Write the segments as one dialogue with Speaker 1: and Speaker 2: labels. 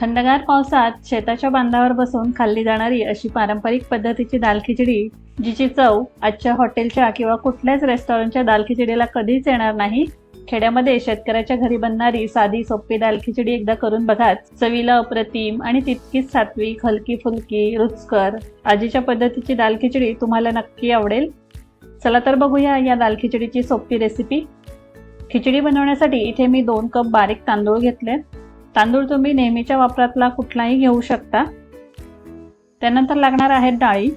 Speaker 1: थंडगार पावसात शेताच्या बांधावर बसून खाल्ली जाणारी अशी पारंपरिक पद्धतीची दाल खिचडी जिची चव आजच्या हॉटेलच्या किंवा कुठल्याच रेस्टॉरंटच्या दाल खिचडीला कधीच येणार नाही. खेड्यामध्ये शेतकऱ्याच्या घरी बनणारी साधी सोपी दाल खिचडी एकदा करून बघाच. चवीला अप्रतिम आणि तितकीच सात्विक हलकी फुलकी रुचकर. आजीच्या पद्धतीची दाल खिचडी तुम्हाला नक्की आवडेल. चला तर बघूया या दाल खिचडीची सोपी रेसिपी खिचडी बनवण्यासाठी इथे मी दोन कप बारीक तांदूळ घेतले तांदूळ तुम्ही नेहमीच्या वापरातला कुठलाही घेऊ शकता. त्यानंतर लागणार आहेत डाळी.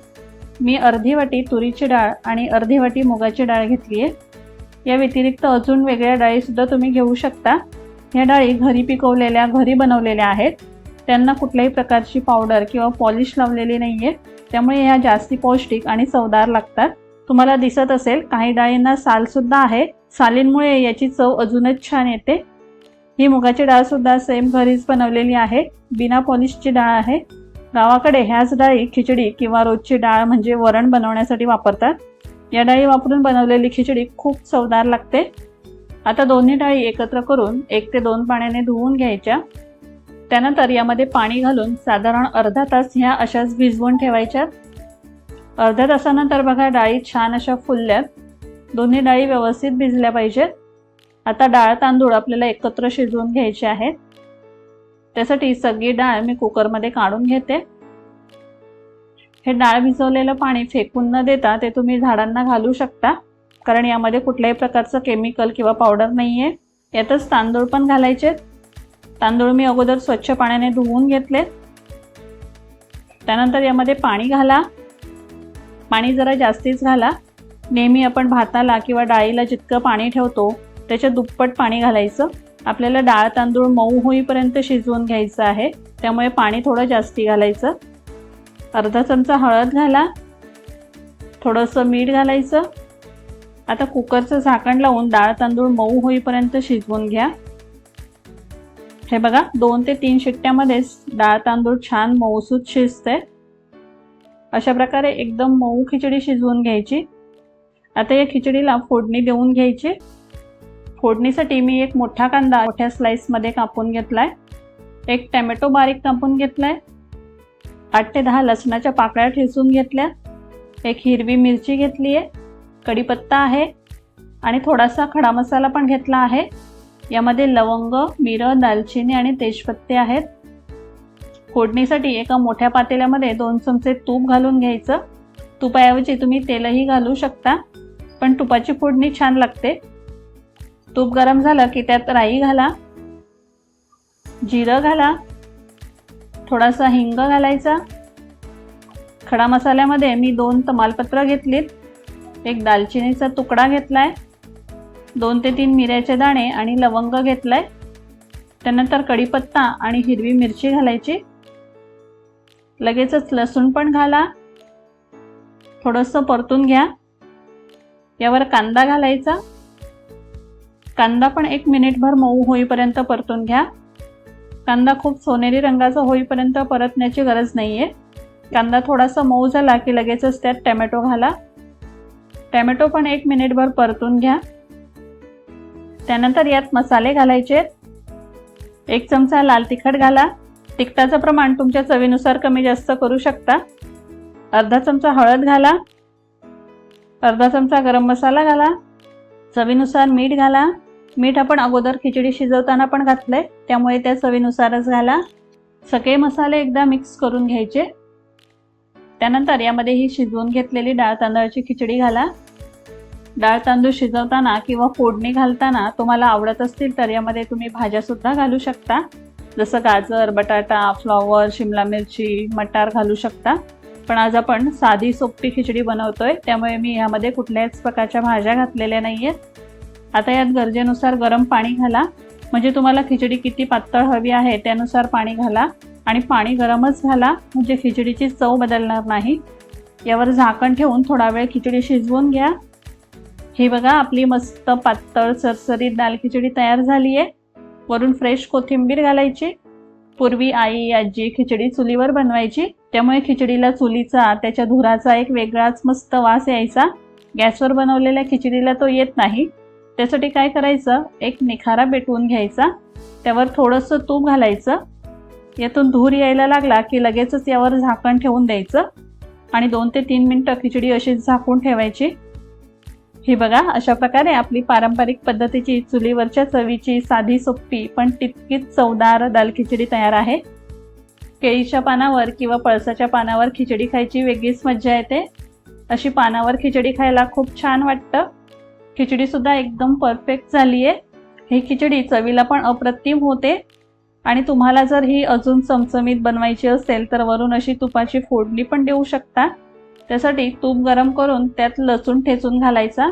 Speaker 1: मी अर्धी वाटी तुरीची डाळ आणि अर्धी वाटी मुगाची डाळ घेतली आहे. या व्यतिरिक्त अजून वेगळ्या डाळीसुद्धा तुम्ही घेऊ शकता. ह्या डाळी घरी पिकवलेल्या घरी बनवलेल्या आहेत. त्यांना कुठल्याही प्रकारची पावडर किंवा पॉलिश लावलेली नाही आहे त्यामुळे ह्या जास्ती पौष्टिक आणि चवदार लागतात. तुम्हाला दिसत असेल काही डाळींना सालसुद्धा आहे. सालींमुळे याची चव अजूनच छान येते. ही मुगाची डाळसुद्धा सेम घरीच बनवलेली आहे. बिना पॉलिशची डाळ आहे. गावाकडे ह्याच डाळी खिचडी किंवा रोजची डाळ म्हणजे वरण बनवण्यासाठी वापरतात. या डाळी वापरून बनवलेली खिचडी खूप चवदार लागते. आता दोन्ही डाळी एकत्र करून एक ते दोन पाण्याने धुवून घ्यायच्या. त्यानंतर यामध्ये पाणी घालून साधारण अर्धा तास ह्या अशाच भिजवून ठेवायच्या. अर्ध्या तासानंतर बघा डाळी छान अशा फुलल्यात दोन्ही डाळी व्यवस्थित भिजल्या पाहिजेत. आता डाळ तांदूळ आपल्याला एकत्र शिजवून घ्यायचे आहेत. त्यासाठी सगळी डाळ मी कुकरमध्ये काढून घेते. हे डाळ भिजवलेलं पाणी फेकून न देता ते तुम्ही झाडांना घालू शकता. कारण यामध्ये कुठल्याही प्रकारचं केमिकल किंवा पावडर नाही आहे यातच तांदूळ पण घालायचे. तांदूळ मी अगोदर स्वच्छ पाण्याने धुवून घेतले. त्यानंतर यामध्ये पाणी घाला. पाणी जरा जास्तीच घाला. नेहमी आपण भाताला किंवा डाळीला जितकं पाणी ठेवतो त्याच्या दुप्पट पाणी घालायचं. आपल्याला डाळ तांदूळ मऊ होईपर्यंत शिजवून घ्यायचं आहे. त्यामुळे पाणी थोडं जास्ती घालायचं. अर्धा चमचा हळद घाला. थोडंसं मीठ घालायचं. आता कुकरचं झाकण लावून डाळ तांदूळ मऊ होईपर्यंत शिजवून घ्या. हे बघा दोन ते तीन शिट्ट्यामध्येच डाळ तांदूळ छान मऊसूत शिजते अशा प्रकारे एकदम मऊ खिचडी शिजवून घ्यायची. आता या खिचडीला फोडणी देऊन घ्यायची. फोडणीसाठी मी एक मोठा कांदा मोठ्या स्लाईसमध्ये कापून घेतलाय. एक टॅमॅटो बारीक कापून घेतलाय. आठ ते दहा लसणाच्या पाकळ्या ठेचून घेतल्या. एक हिरवी मिरची घेतली आहे कढीपत्ता आहे. आणि थोडासा खडा मसाला पण घेतला आहे. यामध्ये लवंग मिरं दालचिनी आणि तेजपत्ते आहेत. फोडणीसाठी एका मोठ्या पातेल्यामध्ये दोन चमचे तूप घालून घ्यायचं. तुपाऐवजी तुम्ही तेलही घालू शकता. पण तुपाची फोडणी छान लागते. तूप गरम झालं की त्यात राई घाला जिरं घाला थोडासा हिंग घालायचा. खडा मसाल्यामध्ये मी दोन तमालपत्र घेतलीत. एक दालचिनीचा तुकडा घेतलाय दोन ते तीन मिऱ्याचे दाणे आणि लवंग घेतलाय. त्यानंतर कढीपत्ता आणि हिरवी मिरची घालायची. लगेचच लसूण पण घाला. थोडंसं परतून घ्या. यावर कांदा घालायचा. कांदा पण एक मिनिटभर मऊ होईपर्यंत परतून घ्या. कांदा खूप सोनेरी रंगाचा होईपर्यंत परतण्याची गरज नाही आहे कांदा थोडासा मऊ झाला की लगेचच त्यात टॅमॅटो घाला. टॅमॅटो पण एक मिनिटभर परतून घ्या. त्यानंतर यात मसाले घालायचे. एक चमचा लाल तिखट घाला. तिखटाचं प्रमाण तुमच्या चवीनुसार कमी जास्त करू शकता. अर्धा चमचा हळद घाला. अर्धा चमचा गरम मसाला घाला. चवीनुसार मीठ घाला. मीठ आपण अगोदर खिचडी शिजवताना पण घातलं आहे त्यामुळे त्या चवीनुसारच घाला. सगळे मसाले एकदा मिक्स करून घ्यायचे. त्यानंतर यामध्ये ही शिजवून घेतलेली डाळ तांदळाची खिचडी घाला. डाळ तांदूळ शिजवताना किंवा फोडणी घालताना तुम्हाला आवडत असतील तर यामध्ये तुम्ही भाज्यासुद्धा घालू शकता. जसं गाजर बटाटा फ्लॉवर शिमला मिरची मटार घालू शकता. पण आज आपण साधी सोपी खिचडी बनवतोय. त्यामुळे मी यामध्ये कुठल्याच प्रकारच्या भाज्या घातलेल्या नाही आहेत आता यात गरजेनुसार गरम पाणी घाला. म्हणजे तुम्हाला खिचडी किती पातळ हवी आहे त्यानुसार पाणी घाला आणि पाणी गरमच घाला. म्हणजे खिचडीची चव बदलणार नाही. यावर झाकण ठेवून थोडा वेळ खिचडी शिजवून घ्या. ही बघा आपली मस्त पातळ सरसरीत दाल खिचडी तयार झाली आहे वरून फ्रेश कोथिंबीर घालायची. पूर्वी आई आजी खिचडी चुलीवर बनवायची. त्यामुळे खिचडीला चुलीचा त्याच्या धुराचा एक वेगळाच मस्त वास यायचा. गॅसवर बनवलेल्या खिचडीला तो येत नाही. त्यासाठी काय करायचं? एक निखारा पेटवून घ्यायचा. त्यावर थोडंसं तूप घालायचं. यातून धूर यायला लागला की लगेचच यावर झाकण ठेवून द्यायचं. आणि दोन ते तीन मिनटं खिचडी अशीच झाकून ठेवायची. ही बघा अशा प्रकारे आपली पारंपरिक पद्धतीची चुलीवरच्या चवीची साधी सोपी पण तितकीच चवदार दाल खिचडी तयार आहे. केळीच्या पानावर किंवा पळसाच्या पानावर खिचडी खायची वेगळीच मज्जा येते. अशी पानावर खिचडी खायला खूप छान वाटतं. खिचडीसुद्धा एकदम परफेक्ट झाली आहे ही खिचडी चवीला पण अप्रतिम होते. आणि तुम्हाला जर ही अजून चमचमीत बनवायची असेल तर वरून अशी तुपाची फोडणी पण देऊ शकता. त्यासाठी तूप गरम करून त्यात लसूण ठेचून घालायचा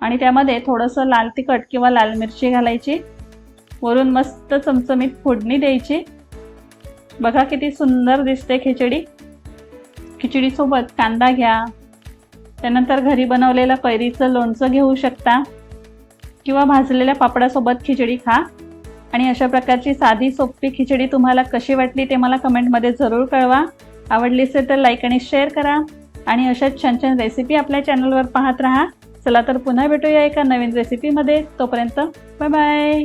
Speaker 1: आणि त्यामध्ये थोडंसं लाल तिखट किंवा लाल मिरची घालायची. वरून मस्त चमचमीत फोडणी द्यायची. बघा किती सुंदर दिसते खिचडी. खिचडीसोबत कांदा घ्या त्यानंतर घरी बनवलेलं कैरीचं लोणचं घेऊ शकता. किंवा भाजलेल्या पापडासोबत खिचडी खा. आणि अशा प्रकारची साधी सोपी खिचडी तुम्हाला कशी वाटली ते मला कमेंटमध्ये जरूर कळवा. आवडली असेल तर लाईक आणि शेअर करा. आणि अशाच छान छान रेसिपी आपल्या चॅनलवर पाहत राहा. चला तर पुन्हा भेटूया एका नवीन रेसिपीमध्ये तोपर्यंत बाय बाय